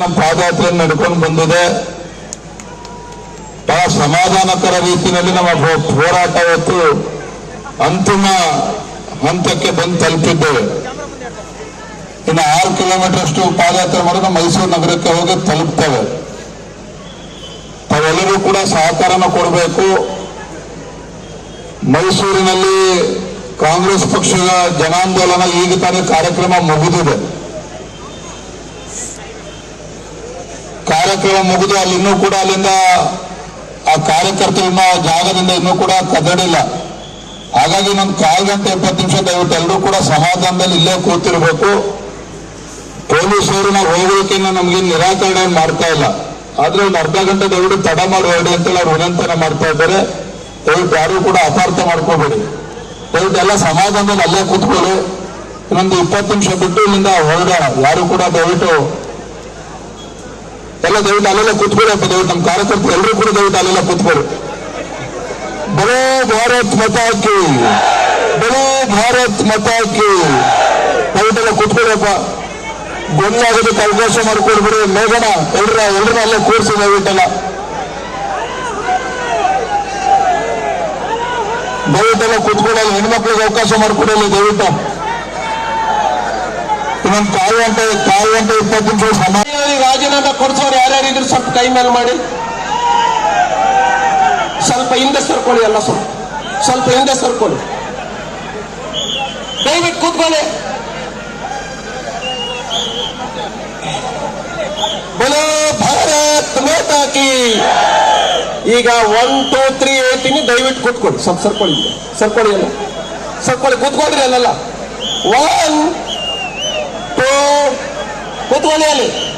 ನಮ್ಮ ಪಾದಯಾತ್ರೆ ನಡ್ಕೊಂಡು ಬಂದಿದೆ. ಬಹಳ ಸಮಾಧಾನಕರ ರೀತಿಯಲ್ಲಿ ನಮ್ಮ ಹೋರಾಟ ಹೊತ್ತು ಅಂತಿಮ ಹಂತಕ್ಕೆ ಬಂದು ತಲುಪಿದ್ದೇವೆ. ಇನ್ನು ಆರು ಕಿಲೋಮೀಟರ್ ಅಷ್ಟು ಪಾದಯಾತ್ರೆ ಮಾಡಿದ್ರೆ ಮೈಸೂರು ನಗರಕ್ಕೆ ಹೋಗಿ ತಲುಪ್ತೇವೆ. ತಾವೆಲ್ಲರೂ ಕೂಡ ಸಹಕಾರನ ಕೊಡಬೇಕು. ಮೈಸೂರಿನಲ್ಲಿ ಕಾಂಗ್ರೆಸ್ ಪಕ್ಷದ ಜನಾಂದೋಲನ ಈಗ ತಾನೇ ಕಾರ್ಯಕ್ರಮ ಮುಗಿದಿದೆ. ಕಾರ್ಯಕ್ರಮ ಮುಗಿದು ಅಲ್ಲಿ ಇನ್ನೂ ಕೂಡ ಅಲ್ಲಿಂದ ಆ ಕಾರ್ಯಕರ್ತರನ್ನ ಜಾಗದಿಂದ ಇನ್ನೂ ಕೂಡ ಕದಡಿಲ್ಲ. ಹಾಗಾಗಿ ನಮ್ಮ ಕಾಲು ಗಂಟೆ ಇಪ್ಪತ್ತು ನಿಮಿಷ ದಯವಿಟ್ಟು ಎಲ್ಲರೂ ಕೂಡ ಸಮಾಧಾನದಲ್ಲಿ ಇಲ್ಲೇ ಕೂತಿರ್ಬೇಕು. ಪೊಲೀಸರು ನಾವು ಹೋಗೋಕೆ ನಮ್ಗೆ ನಿರಾಕರಣೆ ಮಾಡ್ತಾ ಇಲ್ಲ. ಆದ್ರೆ ಒಂದು ಅರ್ಧ ಗಂಟೆ ದಯವಿಟ್ಟು ತಡ ಮಾಡಬೇಡಿ ಅಂತೇಳಿ ಅವ್ರು ವಿನಂತನೆ ಮಾಡ್ತಾ ಇದ್ದಾರೆ. ದಯವಿಟ್ಟು ಯಾರು ಕೂಡ ಅಪಾರ್ಥ ಮಾಡ್ಕೋಬೇಡಿ. ದಯವಿಟ್ಟು ಎಲ್ಲ ಸಮಾಧಾನದಲ್ಲಿ ಅಲ್ಲೇ ಕೂತ್ಕೊಳ್ಳಿ. ಇನ್ನೊಂದು ಇಪ್ಪತ್ತು ನಿಮಿಷ ಬಿಟ್ಟು ಇಲ್ಲಿಂದ ಹೊರಡೋಣ. ಯಾರು ಕೂಡ ದಯವಿಟ್ಟು ಎಲ್ಲ ದಯವಿಟ್ಟು ಅಲ್ಲೆಲ್ಲ ಕೂತ್ಕೊಳ್ಳಪ್ಪ ದಯವಿಟ್ಟು ನಮ್ಮ ಕಾರ್ಯಕರ್ತರು ಎಲ್ಲರೂ ಕೂಡ ದಯವಿಟ್ಟು ಅಲ್ಲೆಲ್ಲ ಕೂತ್ಕೊಳ್ಳಿ. ಬರೋ ಭಾರತ್ ಮತಾಕಿ ಬರೋ ಭಾರತ್ ಮತಾಕಿ ದಯವಿಟ್ಟೆಲ್ಲ ಕೂತ್ಕೊಳ್ಳಪ್ಪ ಗೊಂದಲಾಗೋದಕ್ಕೆ ಅವಕಾಶ ಮಾಡಿಕೊಡ್ಬಿಡಿ ಮೇಘನ ಎಲ್ರ ಎಲ್ರನ್ನ ಅಲ್ಲೇ ಕೂರಿಸಿ ದಯವಿಟ್ಟೆಲ್ಲ. ದಯವಿಟ್ಟೆಲ್ಲ ಕೂತ್ಕೊಳ್ಳಲ್ಲ ಹೆಣ್ಮಕ್ಳಿಗೆ ಅವಕಾಶ ಮಾಡ್ಕೊಡಲ್ಲ ದಯವಿಟ್ಟು. ಇನ್ನೊಂದು ಕಾಲು ಅಂತ ಕಾಲು ಅಂತ ಇಪ್ಪತ್ತು ನಿಮಿಷ ಸಮಯ ಮೇಲೆ ಮಾಡಿ. ಸ್ವಲ್ಪ ಹಿಂದೆ ಸರ್ಕೊಳ್ಳಿ ಎಲ್ಲ ಸ್ವಲ್ಪ ಸ್ವಲ್ಪ ಹಿಂದೆ ಸರ್ಕೊಳ್ಳಿ. ದಯವಿಟ್ಟು ಕೂತ್ಕೊಳ್ಳಿ. ಬಲೋ ಭಾರತ್ ಮಾತಾ ಕಿ. ಈಗ ಒನ್ ಟೂ ತ್ರೀ ಹೇಳ್ತೀನಿ, ದಯವಿಟ್ಟು ಕೂತ್ಕೊಳ್ಳಿ. ಸ್ವಲ್ಪ ಸರ್ಕೊಳ್ಳಿ. ಸರ್ಕೊಳ್ಳಿ ಎಲ್ಲ. ಸರ್ಕೊಳ್ಳಿ ಕೂತ್ಕೊಳ್ರಿ ಅಲ್ಲೆಲ್ಲ. ಒನ್ ಟೂ ಕೂತ್ಕೊಳ್ಳಿ ಅಲ್ಲಿ.